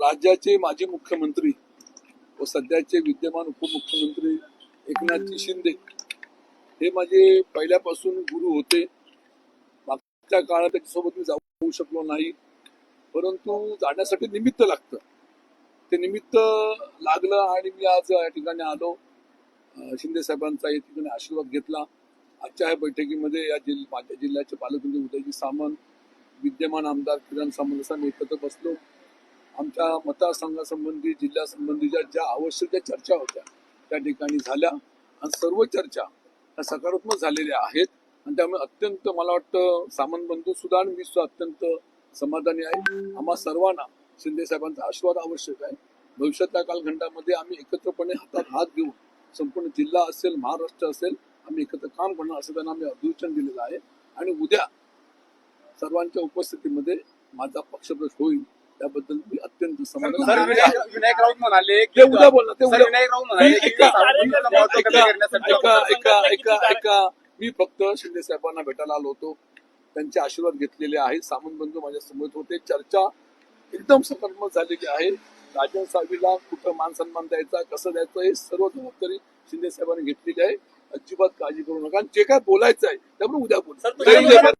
राज्याचे माजी मुख्यमंत्री व सध्याचे विद्यमान उपमुख्यमंत्री एकनाथजी शिंदे हे माझे पहिल्यापासून गुरु होते. मागच्या काळात त्याच्यासोबत मी जाऊ शकलो नाही. परंतु जाण्यासाठी निमित्त लागतं. ते निमित्त लागलं आणि मी आज या ठिकाणी आलो. शिंदे साहेबांचा या ठिकाणी आशीर्वाद घेतला. आजच्या या बैठकीमध्ये या जिल्ह्या माझ्या जिल्ह्याचे पालकमंत्री उदयजी सामंत विद्यमान आमदार किरण सामंत असं एकत्र बसलो. आमच्या मतदारसंघासंबंधी जिल्ह्यासंबंधीच्या ज्या आवश्यक ज्या चर्चा होत्या त्या ठिकाणी झाल्या. आणि सर्व चर्चा ह्या सकारात्मक झालेल्या आहेत. आणि त्यामुळे अत्यंत मला वाटतं सामान बंधू सुद्धा आणि मी सुद्धा अत्यंत समाधानी आहे. आम्हा सर्वांना शिंदे साहेबांचा आशीर्वाद आवश्यक आहे. भविष्यातल्या कालखंडामध्ये आम्ही एकत्रपणे हातात हात घेऊन संपूर्ण जिल्हा असेल महाराष्ट्र असेल आम्ही एकत्र काम करणार असं त्यांना आम्ही अभिवचन दिलेलं आहे. आणि उद्या सर्वांच्या उपस्थितीमध्ये माझा पक्षप्रवेश होईल. त्याबद्दल मी अत्यंत समाधान. विनायक राऊत म्हणाले ते उद्या बोलणार ते उद्या विनायक राऊत म्हणाले मी फक्त शिंदे साहेबांना भेटायला आलो होतो. त्यांचे आशीर्वाद घेतलेले आहेत. सामंत बंधू माझ्यासमोर होते. चर्चा एकदम सकारात्मक झालेली आहे. राजन साहेबीला कुठं मान सन्मान द्यायचा कसं द्यायचं हे सर्व जबाबदारी शिंदे साहेबांनी घेतलेली आहे. अजिबात काळजी करू नका. आणि जे काय बोलायचं आहे त्यामुळे उद्या बोलू.